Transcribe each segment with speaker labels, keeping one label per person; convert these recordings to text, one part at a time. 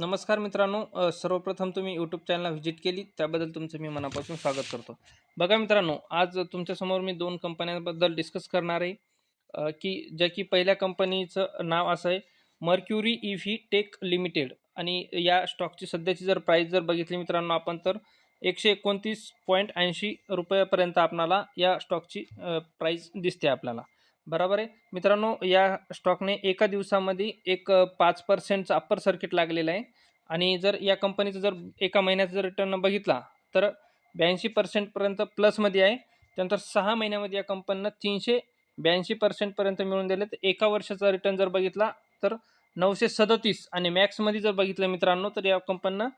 Speaker 1: नमस्कार मित्रांनो सर्वप्रथम तुम्ही यूट्यूब चॅनलला व्हिजिट केली त्याबद्दल तुमचं मी मनापासून स्वागत करतो. बघा मित्रांनो आज तुमच्यासमोर मी दोन कंपन्यांबद्दल डिस्कस करणार आहे. की ज्या की पहिल्या कंपनीचं नाव असं आहे Mercury E V tech limited आणि या स्टॉकची सध्याची जर प्राईस जर बघितली मित्रांनो आपण तर एकशे एकोणतीस पॉईंट ऐंशी रुपयापर्यंत आपणाला या स्टॉकची प्राईस दिसते आपल्याला. बरोबर आहे. मित्रांनो या स्टॉकने एका दिवसामध्ये एक पाच पर्सेंटचं अप्पर सर्किट लागलेलं आहे. आणि जर या कंपनीचं जर एका महिन्याचा जर रिटर्न बघितला तर ब्याऐंशी पर्सेंटपर्यंत प्लसमध्ये आहे. त्यानंतर सहा महिन्यामध्ये या कंपनीनं तीनशे ब्याऐंशी पर्सेंटपर्यंत मिळून दिले तर एका वर्षाचा रिटर्न जर बघितला तर नऊशे सदतीस. आणि मॅक्समध्ये जर बघितलं मित्रांनो तर या कंपनीनं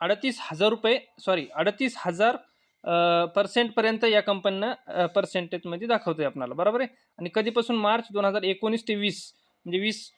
Speaker 1: अडतीस हजार रुपये सॉरी अडतीस हजार पर्सेंटपर्यंत या कंपनीनं पर्सेंटेजमध्ये दाखवतो आहे आपल्याला बरोबर आहे? आणि कधीपासून मार्च दोन हजार एकोणीस ते वीस म्हणजे वीस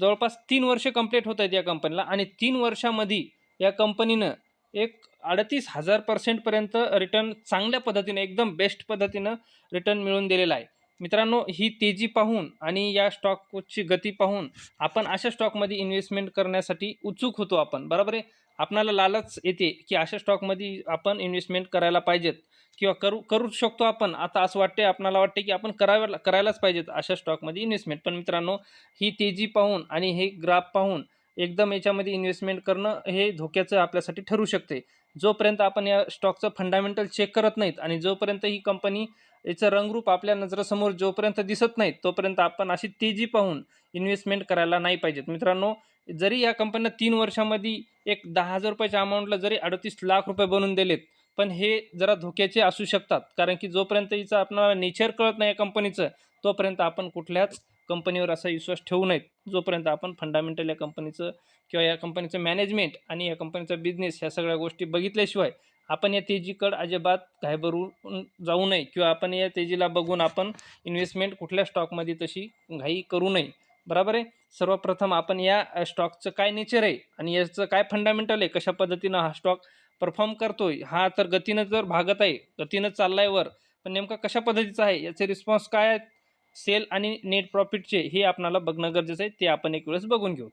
Speaker 1: जवळपास तीन वर्ष कंप्लीट होत आहेत या कंपनीला आणि तीन वर्षामध्ये या कंपनीनं एक अडतीस हजार पर्सेंटपर्यंत रिटर्न चांगल्या पद्धतीनं एकदम बेस्ट पद्धतीनं रिटर्न मिळवून दिलेला आहे. मित्रांनो ही तेजी पाहून आणि या स्टॉकची गती पाहून आपण अशा स्टॉकमध्ये इन्व्हेस्टमेंट करण्यासाठी उत्सुक होतो आपण. बरोबर आहे? आपणाला लालच येते की अशा स्टॉकमध्ये आपण इन्व्हेस्टमेंट करायला पाहिजेत किंवा करू करू शकतो आपण. आता असं वाटते आपणाला वाटते की आपण करावं करायलाच पाहिजेत अशा स्टॉकमध्ये इन्व्हेस्टमेंट पण मित्रांनो ही तेजी पाहून आणि हे ग्राफ पाहून एकदम याच्यामध्ये इन्व्हेस्टमेंट करणं हे धोक्याचं आपल्यासाठी ठरू शकते. जोपर्यंत आपण या स्टॉकचं फंडामेंटल चेक करत नाहीत आणि जोपर्यंत ही कंपनी याचं रंगरूप आपल्या नजरेसमोर जोपर्यंत दिसत नाहीत तोपर्यंत आपण अशी तेजी पाहून इन्व्हेस्टमेंट करायला नाही पाहिजेत. मित्रांनो जरी या कंपनीनं तीन वर्षामध्ये एक दहा हजार रुपयाच्या अमाऊंटला जरी अडतीस लाख रुपये बनवून दिलेत पण हे जरा धोक्याचे असू शकतात. कारण की जोपर्यंत हिचं आपणाला नेचर कळत नाही या कंपनीचं तोपर्यंत आपण कुठल्याच कंपनीवर असा विश्वास ठेवू नयेत. जोपर्यंत आपण फंडामेंटल या कंपनीचं किंवा या कंपनीचं मॅनेजमेंट आणि या कंपनीचा बिझनेस ह्या सगळ्या गोष्टी बघितल्याशिवाय आपण या तेजीकडं अजिबात घायभरून जाऊ नये किंवा आपण या तेजीला बघून आपण इन्व्हेस्टमेंट कुठल्या स्टॉकमध्ये तशी घाई करू नये. बरोबर आहे? सर्वप्रथम आपण या स्टॉकचं काय नेचर आहे आणि याचं काय फंडामेंटल आहे? कशा पद्धतीनं हा स्टॉक परफॉर्म करतोय? हा तर गतीनं जर भागत आहे. गतीनं चाललाय वर. पण नेमका कशा पद्धतीचा आहे? याचे रिस्पॉन्स काय आहेत? सेल आणि नेट प्रॉफिटचे हे आपणाला बघणं गरजेचं आहे. ते आपण एक वेळेस बघून घेऊ.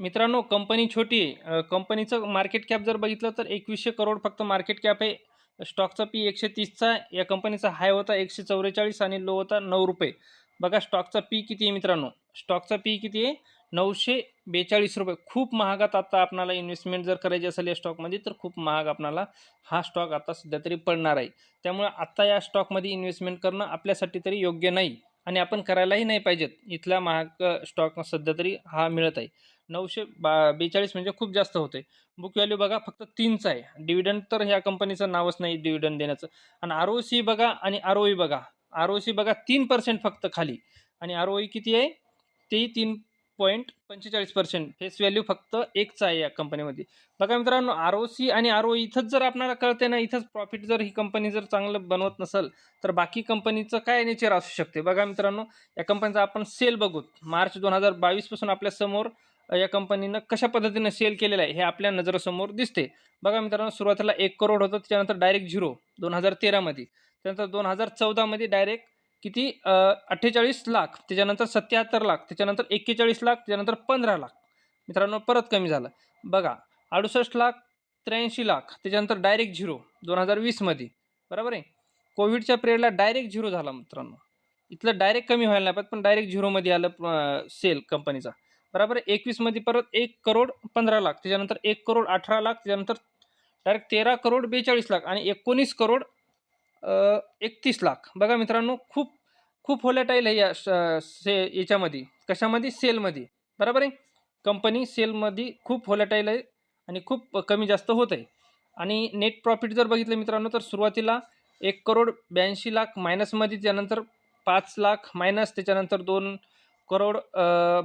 Speaker 1: मित्रांनो कंपनी छोटी आहे. कंपनीचं मार्केट कॅप जर बघितलं तर एकवीसशे करोड फक्त मार्केट कॅप आहे. स्टॉकचा पी एकशे तीसचा या कंपनीचा हाय होता एकशे चौवेचाळीस आणि लो होता नऊ रुपये. बघा स्टॉकचा पी किती आहे मित्रांनो? स्टॉकचा पी किती आहे? नऊशे बेचाळीस रुपये. खूप महागात आता आपणाला इन्व्हेस्टमेंट जर करायची असेल या स्टॉकमध्ये तर खूप महाग आपणाला हा स्टॉक आता सध्या तरी पडणार आहे. त्यामुळे आत्ता या स्टॉकमध्ये इन्व्हेस्टमेंट करणं आपल्यासाठी तरी योग्य नाही आणि आपण करायलाही नाही पाहिजेत. इथला महाग स्टॉक सध्या तरी हा मिळत आहे. नऊशे बा बेचाळीस म्हणजे खूप जास्त होते बुक व्हॅल्यू बघा फक्त तीनचा आहे. डिव्हिडंड तर ह्या कंपनीचं नावच नाही डिव्हिडंड देण्याचं. आणि आर ओ सी बघा आणि आर ओ ई बघा. आर ओ सी बघा तीन पर्सेंट फक्त खाली. आणि आर ओ ई किती आहे? तेही तीन पॉईंट पंचेचाळीस पर्सेंट फेस व्हॅल्यू फक्त एकचा आहे या कंपनीमध्ये बघा मित्रांनो आर ओ सी आणि आर ओ इथंच जर आपल्याला कळते ना इथंच प्रॉफिट जर ही कंपनी जर चांगलं बनवत नसेल तर बाकी कंपनीचं काय नेचर असू शकते? बघा मित्रांनो या कंपनीचा आपण सेल बघू. मार्च दोन हजार बावीसपासून आपल्यासमोर या कंपनीनं कशा पद्धतीनं सेल केलेलं आहे हे आपल्या नजरेसमोर दिसते. बघा मित्रांनो सुरुवातीला एक करोड होतं त्याच्यानंतर डायरेक्ट झिरो दोन हजार तेरामध्ये. त्यानंतर दोन हजार चौदामध्ये डायरेक्ट किती? अठ्ठेचाळीस लाख त्याच्यानंतर सत्याहत्तर लाख त्याच्यानंतर एक्केचाळीस लाख त्याच्यानंतर पंधरा लाख. मित्रांनो परत कमी झालं. बघा अडुसष्ट लाख त्र्याऐंशी लाख त्याच्यानंतर डायरेक्ट झिरो दोन हजार वीसमध्ये बरोबर आहे? कोविडच्या पिरियडला डायरेक्ट झिरो झाला मित्रांनो. इथलं डायरेक्ट कमी व्हायला नाही पाहिजे पण डायरेक्ट झिरोमध्ये आलं सेल कंपनीचा बरोबर आहे? एकवीसमध्ये परत एक करोड पंधरा लाख त्याच्यानंतर एक करोड अठरा लाख त्याच्यानंतर डायरेक्ट तेरा करोड बेचाळीस लाख आणि एकोणीस करोड एकतीस लाख. बघा मित्रांनो खूप खूप होलॅटाईल आहे या श- से याच्यामध्ये. कशामध्ये? सेलमध्ये. बरोबर आहे? कंपनी सेलमध्ये खूप होलॅटाईल आहे आणि खूप कमी जास्त होत आहे. आणि नेट प्रॉफिट जर बघितलं मित्रांनो तर सुरुवातीला एक करोड ब्याऐंशी लाख मायनसमध्ये त्यानंतर पाच लाख मायनस त्याच्यानंतर दोन करोड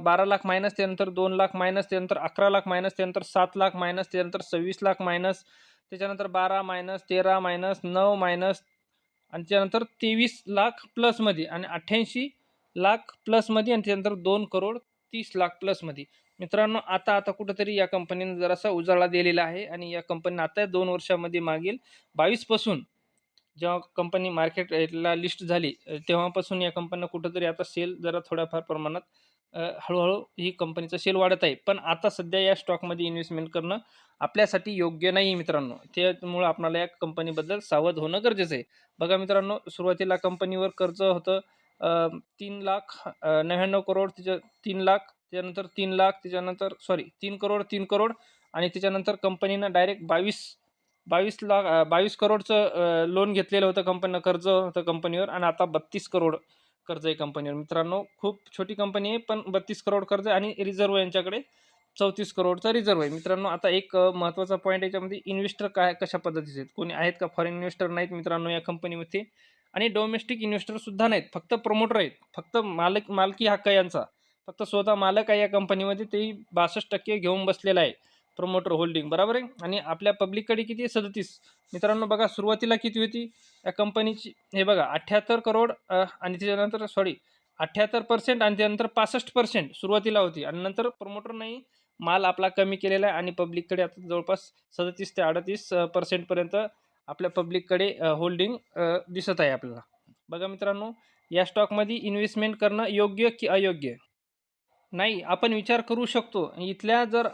Speaker 1: बारा लाख मायनस त्यानंतर दोन लाख मायनस त्यानंतर अकरा लाख मायनस त्यानंतर सात लाख मायनस त्यानंतर सव्वीस लाख मायनस त्याच्यानंतर बारा मायनस तेरा मायनस नऊ मायनस आणि त्यानंतर तेवीस लाख प्लसमध्ये आणि अठ्ठ्याऐंशी लाख प्लसमध्ये आणि त्यानंतर दोन करोड तीस लाख प्लसमध्ये मित्रांनो आता आता कुठंतरी या कंपनीनं जरासा उजाळा दिलेला आहे आणि या कंपनीनं आता दोन वर्षामध्ये मागील बावीसपासून जेव्हा कंपनी मार्केटला लिस्ट झाली तेव्हापासून या कंपनीनं कुठंतरी आता सेल जरा थोड्याफार प्रमाणात हळूहळू ही कंपनीचा सेल वाढत आहे. पण आता सध्या या स्टॉकमध्ये इन्व्हेस्टमेंट करणं आपल्यासाठी योग्य नाही आहे मित्रांनो. त्यामुळं आपणाला या कंपनीबद्दल सावध होणं गरजेचं आहे. बघा मित्रांनो सुरुवातीला कंपनीवर कर्ज होतं तीन लाख नव्याण्णव करोड त्याच्या तीन लाख त्याच्यानंतर तीन लाख त्याच्यानंतर सॉरी तीन करोड तीन करोड आणि त्याच्यानंतर कंपनीनं डायरेक्ट बावीस बावीस लाख बावीस करोडचं लोन घेतलेलं होतं कंपनीनं कर्ज होतं कंपनीवर आणि आता बत्तीस करोड. कर्ज आहे कंपनीवर मित्रांनो खूप छोटी कंपनी आहे पण बत्तीस करोड कर्ज आहे आणि रिझर्व यांच्याकडे. चौतीस करोडचा रिझर्व आहे. मित्रांनो आता एक महत्त्वाचा पॉईंट याच्यामध्ये इन्व्हेस्टर काय कशा पद्धतीचे आहेत? कोणी आहेत का फॉरेन इन्व्हेस्टर नाहीत मित्रांनो या कंपनीमध्ये आणि डोमेस्टिक इन्व्हेस्टरसुद्धा नाहीत. फक्त प्रमोटर आहेत. फक्त मालक मालकी हक्क यांचा. फक्त स्वतः मालक आहे या कंपनीमध्ये तेही बासष्ट टक्के घेऊन बसलेला आहे. प्रमोटर होल्डिंग बरोबर आहे? आणि आपल्या पब्लिककडे किती आहे? सदतीस. मित्रांनो बघा सुरुवातीला किती होती? या कंपनीची हे बघा अठ्ठ्याहत्तर करोड आणि त्याच्यानंतर सॉरी अठ्ठ्याहत्तर पर्सेंट आणि त्यानंतर पासष्ट पर्सेंट सुरुवातीला होती. आणि नंतर प्रमोटर नाही माल आपला कमी केलेला आहे आणि पब्लिककडे आता जवळपास सदतीस ते अडतीस पर्सेंटपर्यंत आपल्या पब्लिककडे होल्डिंग दिसत आहे आपल्याला. बघा मित्रांनो या स्टॉकमध्ये इन्व्हेस्टमेंट करणं योग्य की अयोग्य? नाही आपण विचार करू शकतो. इथल्या जर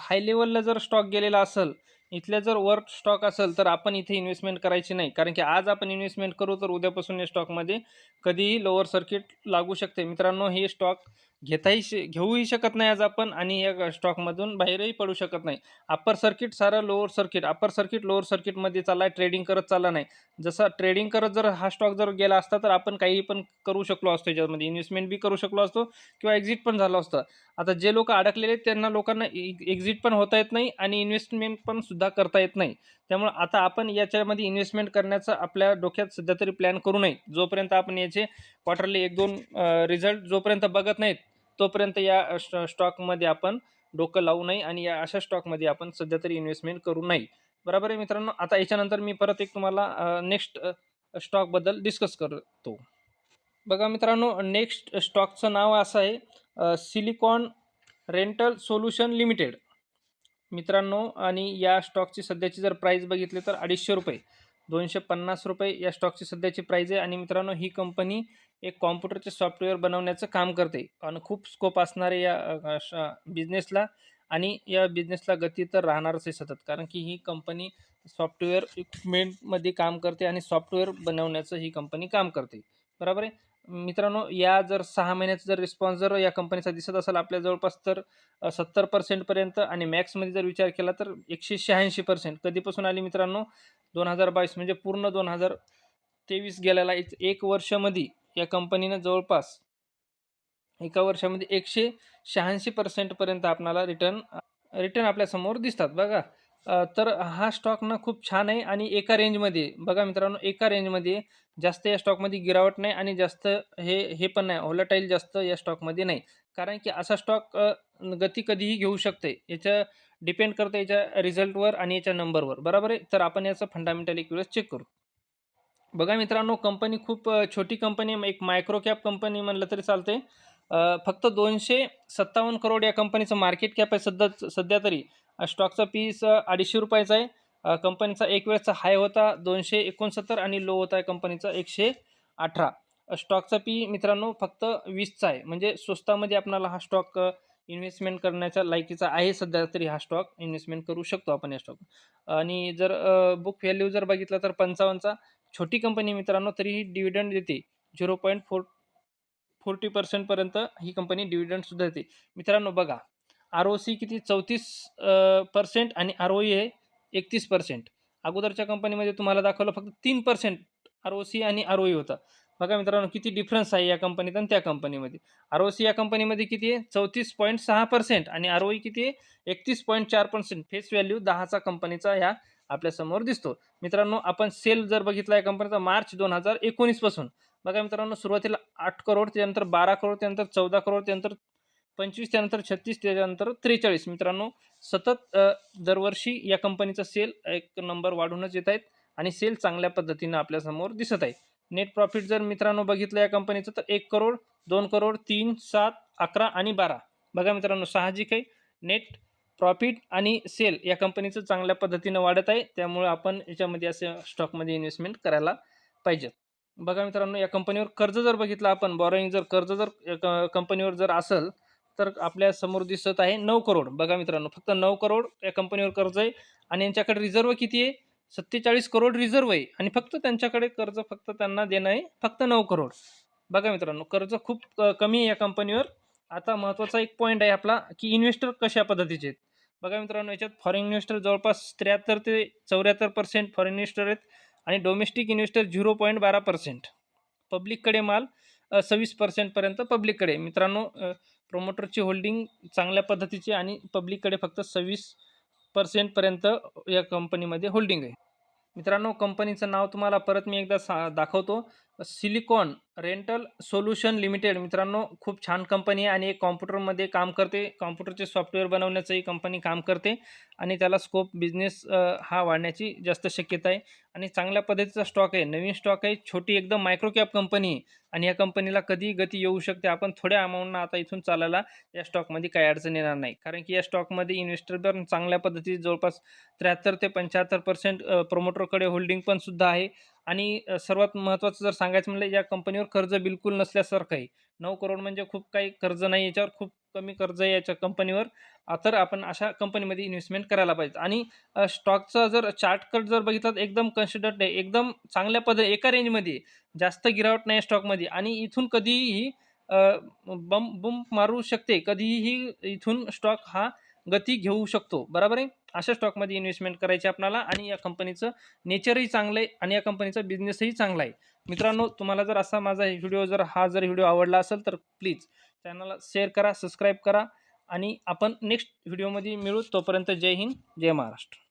Speaker 1: हाय लेवलला जर स्टॉक गेलेला असेल इथल्या जर वर स्टॉक असेल तर आपण इथे इन्व्हेस्टमेंट करायची नाही. कारण की आज आपण इन्व्हेस्टमेंट करू तर उद्यापासून या स्टॉकमध्ये कधीही लोअर सर्किट लागू शकते. मित्रांनो हे स्टॉक घेताही श घेऊही शकत नाही आज आपण आणि या स्टॉकमधून बाहेरही पडू शकत नाही. अप्पर सर्किट सारं lower circuit upper circuit lower सर्किटमध्ये चालला आहे ट्रेडिंग करत चालला नाही. जसं ट्रेडिंग करत जर हा स्टॉक जर गेला असता तर आपण काही पण करू शकलो असतो याच्यामध्ये. इन्व्हेस्टमेंट बी करू शकलो असतो किंवा एक्झिट पण झालं असतं. आता जे लोक अडकलेले आहेत त्यांना लोकांना एक्झिट पण होता येत नाही आणि इन्व्हेस्टमेंट पण सुद्धा करता येत नाही. त्यामुळे आता आपण याच्यामध्ये इन्व्हेस्टमेंट करण्याचा आपल्या डोक्यात सध्या तरी प्लॅन करू नये. जोपर्यंत आपण याचे क्वार्टरली एक दोन रिझल्ट जोपर्यंत बघत नाहीत तोपर्यंत या स्टॉकमध्ये आपण डोकं लावू नये आणि या अशा स्टॉकमध्ये आपण सध्या तरी इन्व्हेस्टमेंट करू नये. बरोबर आहे मित्रांनो? आता याच्यानंतर मी परत एक तुम्हाला नेक्स्ट स्टॉकबद्दल डिस्कस करतो. बघा मित्रांनो नेक्स्ट स्टॉकचं नाव असं आहे सिलिकॉन रेंटल सोल्युशन लिमिटेड. मित्रांनो आणि या स्टॉकची सध्याची जर प्राईस बघितली तर अडीचशे रुपये. दोनशे पन्नास रुपये या स्टॉकची सध्याची प्राईज आहे. आणि मित्रांनो ही कंपनी एक कॉम्प्युटरचे सॉफ्टवेअर बनवण्याचं काम करते. आणि खूप स्कोप असणारे या बिझनेसला आणि या बिझनेसला गती तर राहणारच आहे सतत. कारण की ही कंपनी सॉफ्टवेअर इक्विपमेंटमध्ये काम करते आणि सॉफ्टवेअर बनवण्याचं ही कंपनी काम करते. बरोबर आहे? मित्रांनो या जर सहा महिन्याचा जर रिस्पॉन्स जर या कंपनीचा दिसत असेल आपल्या जवळपास तर सत्तर पर्सेंटपर्यंत आणि मॅक्समध्ये जर विचार केला तर एकशे शहाऐंशी पर्सेंट कधीपासून आली मित्रांनो? दोन हजार बावीस म्हणजे पूर्ण दोन हजार तेवीस गेलेला एक एक वर्षामध्ये या कंपनीनं जवळपास एका वर्षामध्ये एकशे शहाऐंशी पर्सेंटपर्यंत आपणाला रिटर्न रिटर्न आपल्यासमोर दिसतात बघा. तर हा स्टॉक ना खूप छान आहे आणि एका रेंजमध्ये बघा मित्रांनो एका रेंजमध्ये जास्त या स्टॉकमध्ये गिरावट नाही आणि जास्त हे हे पण नाही. होलटाईल जास्त या स्टॉकमध्ये नाही. कारण की असा स्टॉक गती कधीही घेऊ शकते. याच्या डिपेंड करतं याच्या रिझल्टवर आणि याच्या नंबरवर बरोबर आहे? तर आपण याचं फंडामेंटल एक वेळेस चेक करू. बघा मित्रांनो कंपनी खूप छोटी कंपनी एक मायक्रो कॅप कंपनी म्हणलं तरी चालते फक्त दोनशे सत्तावन्न करोड या कंपनीचं मार्केट कॅप आहे सध्या सध्या तरी. स्टॉकचा पीस अडीचशे रुपयाचा आहे. कंपनीचा एक वेळचा हाय होता दोनशे एकोणसत्तर आणि लो होता कंपनीचा एकशे अठरा. स्टॉकचा पी मित्रांनो फक्त वीसचा आहे. म्हणजे स्वस्तामध्ये आपणाला हा स्टॉक इन्व्हेस्टमेंट करण्याच्या लायकीचा आहे. सध्या तरी हा स्टॉक इन्व्हेस्टमेंट करू शकतो आपण या स्टॉक आणि जर बुक व्हॅल्यू जर बघितला तर पंचावन्नचा. छोटी कंपनी मित्रांनो तरीही डिव्हिडंड देते. झिरो पॉईंट फोर फोर्टी पर्सेंटपर्यंत ही कंपनी डिव्हिडंडसुद्धा देते. मित्रांनो बघा आर ओ सी किती? चौतीस पर्सेंट आणि आर ओ ई आहे एकतीस पर्सेंट. अगोदरच्या कंपनीमध्ये तुम्हाला दाखवलं फक्त तीन पर्सेंट आर ओ सी आणि आर ओ ई होता. बघा मित्रांनो किती डिफरन्स आहे या कंपनीत आणि त्या कंपनीमध्ये आर ओ सी या कंपनीमध्ये किती आहे? चौतीस पॉईंट सहा पर्सेंट आणि आर ओ ई किती आहे? एकतीस पॉईंट चार पर्सेंट. फेस व्हॅल्यू दहाचा कंपनीचा ह्या आपल्यासमोर दिसतो. मित्रांनो आपण सेल जर बघितला या कंपनीचा मार्च दोन हजार एकोणीसपासून बघा मित्रांनो सुरुवातीला आठ करोड त्यानंतर बारा करोड त्यानंतर चौदा करोड त्यानंतर पंचवीस त्यानंतर छत्तीस त्याच्यानंतर त्रेचाळीस. मित्रांनो सतत दरवर्षी या कंपनीचा सेल एक नंबर वाढूनच येत आहेत आणि सेल चांगल्या पद्धतीनं आपल्यासमोर दिसत आहे नेट प्रॉफिट जर मित्रांनो बघितलं या कंपनीचं तर एक करोड दोन करोड तीन सात अकरा आणि बारा. बघा मित्रांनो साहजिक आहे. नेट प्रॉफिट आणि सेल या कंपनीचं चांगल्या पद्धतीनं वाढत आहे. त्यामुळे आपण याच्यामध्ये असे स्टॉकमध्ये इन्व्हेस्टमेंट करायला पाहिजेत बघा मित्रांनो या कंपनीवर कर्ज जर बघितलं आपण बॉरोईंग जर कर्ज जर कंपनीवर जर असेल तर आपल्यासमोर दिसत आहे नऊ करोड. बघा मित्रांनो फक्त नऊ करोड या कंपनीवर कर्ज आहे. आणि यांच्याकडे रिझर्व किती आहे? सत्तेचाळीस करोड रिझर्व आहे. आणि फक्त त्यांच्याकडे कर्ज फक्त त्यांना देणं आहे फक्त नऊ करोड. बघा मित्रांनो कर्ज खूप कमी आहे या कंपनीवर आता महत्त्वाचा एक पॉईंट आहे आपला की इन्व्हेस्टर कशा पद्धतीचे आहेत. बघा मित्रांनो याच्यात फॉरेन इन्व्हेस्टर जवळपास त्र्याहत्तर ते चौऱ्याहत्तर पर्सेंट फॉरेन इन्व्हेस्टर आहेत. आणि डोमेस्टिक इन्व्हेस्टर झिरो पॉईंट बारा पर्सेंट पब्लिककडे माल सव्वीस पर्सेंटपर्यंत पब्लिककडे मित्रांनो प्रोमोटरची होल्डिंग चांगल्या पद्धतीची आणि पब्लिककडे फक्त सव्वीस पर्सेंटपर्यंत या कंपनीमध्ये होल्डिंग आहे. मित्रांनो कंपनीचं नाव तुम्हाला परत मी एकदा सा दाखवतो. सिलिकॉन रेंटल सोल्युशन लिमिटेड मित्रांनो खूप छान कंपनी आहे आणि एक कॉम्प्युटरमध्ये काम करते. कॉम्प्युटरचे सॉफ्टवेअर बनवण्याचंही कंपनी काम करते आणि त्याला स्कोप बिझनेस हा वाढण्याची जास्त शक्यता आहे. आणि चांगल्या पद्धतीचा स्टॉक आहे. नवीन स्टॉक आहे छोटी एकदम मायक्रो कॅप कंपनी आहे आणि या कंपनीला कधी गती येऊ शकते. आपण थोड्या अमाऊंटनं आता इथून चालायला या स्टॉकमध्ये काही अडचण येणार नाही. कारण की या स्टॉकमध्ये इन्व्हेस्टर पण चांगल्या पद्धतीने जवळपास त्र्याहत्तर ते पंच्याहत्तर पर्सेंट प्रोमोटरकडे होल्डिंग पण सुद्धा आहे. आणि अ, सर्वात महत्त्वाचं जर सांगायचं म्हणलं या कंपनीवर कर्ज बिलकुल नसल्यासारखं आहे. नऊ करोड म्हणजे खूप काही कर्ज नाही याच्यावर खूप कमी कर्ज आहे याच्या कंपनीवर. आ, तर आपण अशा कंपनीमध्ये इन्व्हेस्टमेंट करायला पाहिजे. आणि अ, स्टॉकचा जर चार्ट कट जर बघितला तर एकदम कन्सिडर्ड आहे. एकदम चांगल्या पद एका रेंजमध्ये आहे. जास्त गिरावट नाही स्टॉकमध्ये आणि इथून कधीही अ, बम बुम मारू शकते. कधीही इथून स्टॉक हा गती घेऊ शकतो. बरोबर आहे? अशा स्टॉकमध्ये इन्व्हेस्टमेंट करायची आपल्याला आणि या कंपनीचं नेचरही चांगलं आहे आणि या कंपनीचा बिझनेसही चांगला आहे. मित्रांनो तुम्हाला जर असा माझा व्हिडिओ जर हा जर व्हिडिओ आवडला असेल तर प्लीज चॅनलला शेअर करा सबस्क्राईब करा आणि आपण नेक्स्ट व्हिडिओमध्ये मिळू. तोपर्यंत जय हिंद जय महाराष्ट्र.